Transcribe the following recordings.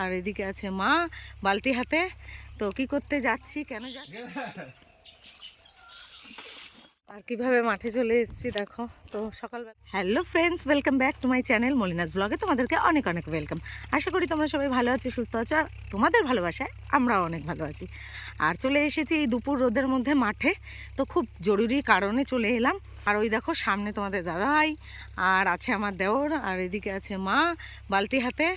আর এদিকে আছে মা বালতি হাতে। তো কি করতে যাচ্ছি, কেন যাচ্ছি? আর কীভাবে মাঠে চলে এসেছি দেখো। তো সকালবেলা hello friends welcome back to my channel Molina's ব্লগে তোমাদেরকে অনেক অনেক ওয়েলকাম আশা করি তোমরা সবাই ভালো আছো, সুস্থ আছো, আর তোমাদের ভালোবাসায় আমরাও অনেক ভালো আছি। আর চলে এসেছি এই দুপুর রোদের মধ্যে মাঠে। তো খুব জরুরি কারণে চলে এলাম। আর ওই দেখো সামনে তোমাদের দাদাভাই, আর আছে আমার দেওর, আর এদিকে আছে মা বালতি হাতে।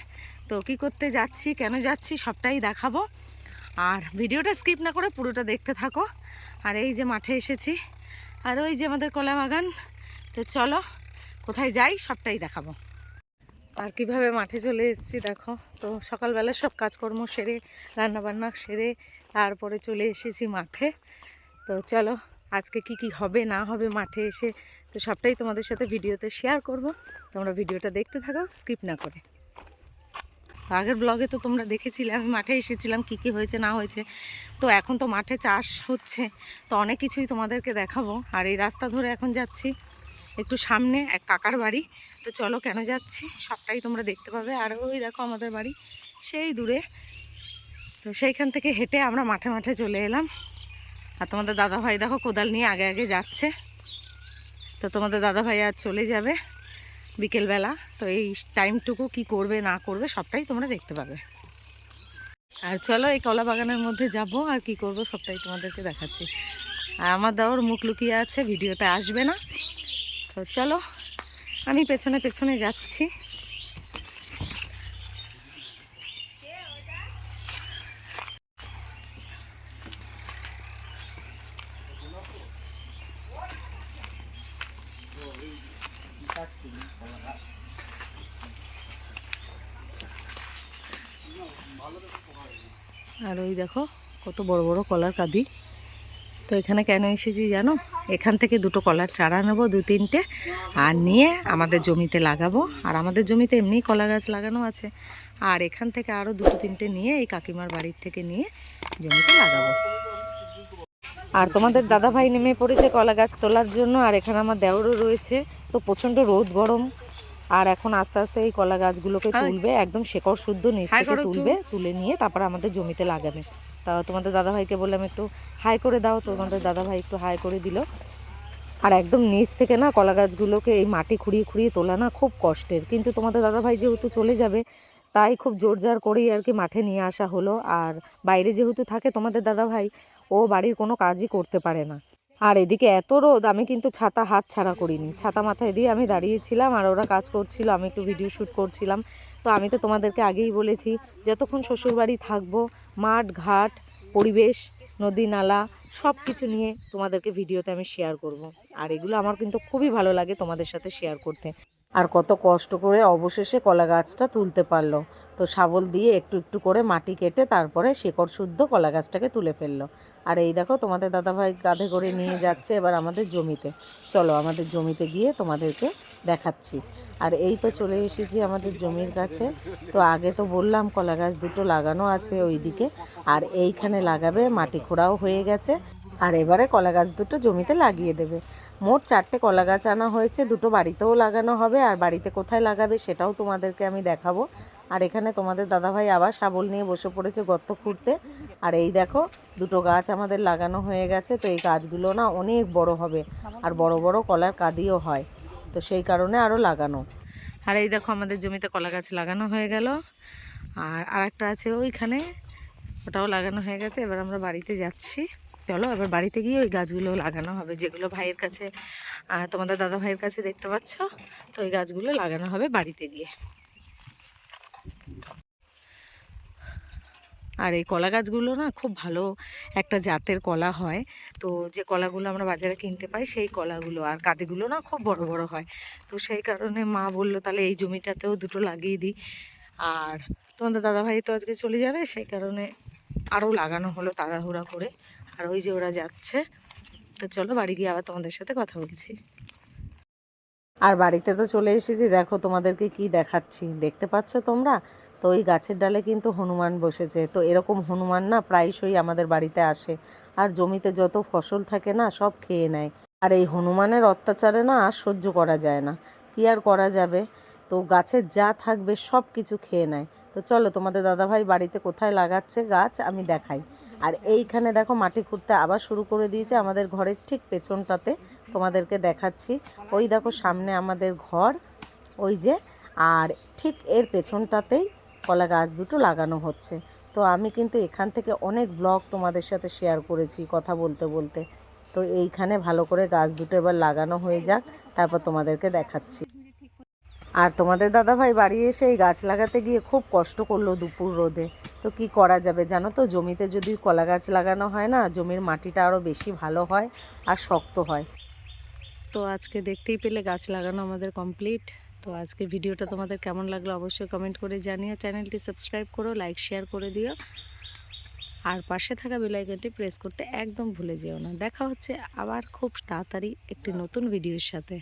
তো কি করতে যাচ্ছি, কেন যাচ্ছি সবটাই দেখাবো। আর ভিডিওটা স্কিপ না করে পুরোটা দেখতে থাকো। আর এই যে মাঠে এসেছি, আর ওই যে আমাদের কলা বাগান তো চলো, কোথায় যাই সবটাই দেখাবো। আর কীভাবে মাঠে চলে এসেছি দেখো, তো সকালবেলা সব কাজকর্ম সেরে, রান্নাবান্না সেরে, তারপরে চলে এসেছি মাঠে। তো চলো, আজকে কি কি হবে, না হবে মাঠে এসে, তো সবটাই তোমাদের সাথে ভিডিওতে শেয়ার করব। তোমরা ভিডিওটা দেখতে থাকো, স্কিপ না করে। আগের ব্লগে তো তোমরা দেখেছিলে, আমি মাঠে এসেছিলাম কি কি হয়েছে, না হয়েছে। তো এখন তো মাঠে চাষ হচ্ছে, তো অনেক কিছুই তোমাদেরকে দেখাবো। আর এই রাস্তা ধরে এখন যাচ্ছি একটু সামনে এক কাকার বাড়ি। তো চলো কেন যাচ্ছি, সবটাই তোমরা দেখতে পাবে। আর ওই দেখো আমাদের বাড়ি, সেই দূরে। তো সেইখান থেকে হেঁটে আমরা মাঠে মাঠে চলে এলাম। আর তোমাদের দাদাভাই দেখো কোদাল নিয়ে আগে আগে যাচ্ছে। তো তোমাদের দাদাভাই আজ চলে যাবে। বিকেলবেলা, তো এই টাইমটুকু কি করবে, না করবে, সবটাই তোমরা দেখতে পাবে। আর চলো এই কলা বাগানের মধ্যে যাব, আর কি করব, সবটাই তোমাদেরকে দেখাচ্ছি। আর আমার দেওয়ার মুখ লুকিয়ে আছে, ভিডিওতে আসবে না। তো চলো, আমি পেছনে পেছনে যাচ্ছি। আর ওই দেখো, কত বড় বড় কলার কাঁদি। তো এখানে কেন এসেছি জানো? এখান থেকে দুটো কলার চারা নেব, দু তিনটে, আর নিয়ে আমাদের জমিতে লাগাবো। আর আমাদের জমিতে এমনি কলা গাছ লাগানো আছে। আর এখান থেকে আরও দুটো তিনটে নিয়ে এই কাকিমার বাড়ির থেকে নিয়ে জমিতে লাগাবো। আর তোমাদের দাদা ভাই নেমে পড়েছে কলা গাছ তোলার জন্য, আর এখানে আমার দেওরও রয়েছে। তো প্রচণ্ড রোদ গরম। আর এখন আস্তে আস্তে এই কলা গাছগুলোকে তুলবে একদম শেকড় শুদ্ধ নিচ থেকে তুলবে তুলে নিয়ে তারপর আমাদের জমিতে লাগাবে। তা তোমাদের দাদা ভাইকে বললাম একটু হাই করে দাও তোমাদের দাদা ভাই একটু হাই করে দিল। আর একদম নিচ থেকে না কলা গাছগুলোকে এই মাটি খুঁড়িয়ে খুঁড়িয়ে তোলা না খুব কষ্টের। কিন্তু তোমাদের দাদা ভাই যেহেতু চলে যাবে তাই খুব জোরজার করেই আর কি মাঠে নিয়ে আসা হলো। আর বাইরে যেহেতু থাকে তোমাদের দাদা ভাই ও বাড়ির কোনো কাজই করতে পারে না। আর এদিকে এত রোদ, আমি কিন্তু ছাতা হাত ছাড়া করিনি। ছাতা মাথায় দিয়ে আমি দাঁড়িয়েছিলাম আর ওরা কাজ করছিল, আমি একটু ভিডিও শ্যুট করছিলাম। তো আমি তো তোমাদেরকে আগেই বলেছি, যতক্ষণ শ্বশুরবাড়ি থাকব, মাঠ, ঘাট, পরিবেশ, নদী, নালা সব কিছু নিয়ে তোমাদেরকে ভিডিওতে আমি শেয়ার করব। আর এগুলো আমার কিন্তু খুবই ভালো লাগে তোমাদের সাথে শেয়ার করতে। আর কত কষ্ট করে অবশেষে কলা গাছটা তুলতে পারল। তো শাবল দিয়ে একটু একটু করে মাটি কেটে তারপরে শেকড় শুদ্ধ কলা গাছটাকে তুলে ফেলল। আর এই দেখো তোমাদের দাদাভাই কাঁধে করে নিয়ে যাচ্ছে এবার আমাদের জমিতে। চলো আমাদের জমিতে গিয়ে তোমাদেরকে দেখাচ্ছি। আর এই তো চলে এসেছি আমাদের জমির কাছে। তো আগে তো বললাম কলা গাছ দুটো লাগানো আছে ওই দিকে আর এইখানে লাগাবে মাটি খোঁড়াও হয়ে গেছে। আর এবারে কলা গাছ দুটো জমিতে লাগিয়ে দেবে। মোট চারটে কলা গাছ আনা হয়েছে, দুটো বাড়িতেও লাগানো হবে, আর বাড়িতে কোথায় লাগাবে সেটাও তোমাদেরকে আমি দেখাবো। আর এখানে তোমাদের দাদাভাই আবার শাবল নিয়ে বসে পড়েছে গর্ত খুঁড়তে। আর এই দেখো, দুটো গাছ আমাদের লাগানো হয়ে গেছে, তো এই গাছগুলো না অনেক বড় হবে, আর বড় বড় কলার কাদিও হয়, তো সেই কারণে আরও লাগানো। আর এই দেখো আমাদের জমিতে কলা গাছ লাগানো হয়ে গেল, আর আরেকটা আছে ওইখানে, ওটাও লাগানো হয়ে গেছে, এবার আমরা বাড়িতে যাচ্ছি। চলো এবার বাড়িতে গিয়ে ওই গাছগুলো লাগানো হবে, যেগুলো ভাইয়ের কাছে তোমাদের দাদা ভাইয়ের কাছে দেখতে পাচ্ছ, তো ওই গাছগুলো লাগানো হবে বাড়িতে গিয়ে। আর এই কলা গাছগুলো না খুব ভালো একটা জাতের কলা হয়, তো যে কলাগুলো আমরা বাজারে কিনতে পাই সেই কলাগুলো, আর কাঁদিগুলো না খুব বড় বড় হয়, তো সেই কারণে মা বলল তাহলে এই জমিটাতেও দুটো লাগিয়ে দিই। আর তোমাদের দাদাভাই তো আজকে চলে যাবে, সেই কারণে আরও লাগানো হলো তাড়াহুড়া করে। আর ওই যে ওরা যাচ্ছে। তো চলো বাড়ি গিয়ে আবার তোমাদের সাথে কথা বলছি। আর বাড়িতে তো চলে এসেছি, দেখো তোমাদেরকে কি দেখাচ্ছি। দেখতে পাচ্ছ তোমরা? তো ওই গাছের ডালে কিন্তু হনুমান বসেছে। তো এরকম হনুমান না প্রায়শই আমাদের বাড়িতে আসে। আর জমিতে যত ফসল থাকে না, সব খেয়ে নেয়। আর এই হনুমানের অত্যাচারে না আর সহ্য করা যায় না। কি আর করা যাবে? তো গাছের যা থাকবে সব কিছু খেয়ে নেয়। তো চলো তোমাদের দাদাভাই বাড়িতে কোথায় লাগাচ্ছে গাছ আমি দেখাই। আর এইখানে দেখো মাটি খুঁড়তে আবার শুরু করে দিয়েছে আমাদের ঘরের ঠিক পেছনটাতে তোমাদেরকে দেখাচ্ছি। ওই দেখো সামনে আমাদের ঘর, ওই যে, আর ঠিক এর পেছনটাতেই কলা গাছ দুটো লাগানো হচ্ছে। তো আমি কিন্তু এখান থেকে অনেক ব্লগ তোমাদের সাথে শেয়ার করেছি কথা বলতে বলতে। তো এইখানে ভালো করে গাছ দুটো এবার লাগানো হয়ে যাক, তারপর তোমাদেরকে দেখাচ্ছি। আর তোমাদের দাদাভাই বাড়ি এসে এই গাছ লাগাতে গিয়ে খুব কষ্ট করল দুপুর রোদে। তো কি করা যাবে জানো তো? জমিতে যদি কলা গাছ লাগানো হয় না, জমির মাটিটা আরও বেশি ভালো হয় আর শক্ত হয়। তো আজকে দেখতেই পেলে গাছ লাগানো আমাদের কমপ্লিট তো আজকে ভিডিওটা তোমাদের কেমন লাগল অবশ্যই কমেন্ট করে জানিও। চ্যানেলটি সাবস্ক্রাইব করো লাইক শেয়ার করে দিও। আর পাশে থাকা বেলাইকনটি প্রেস করতে একদম ভুলে যেও না। দেখা হচ্ছে আবার খুব তাড়াতাড়ি একটি নতুন ভিডিওর সাথে।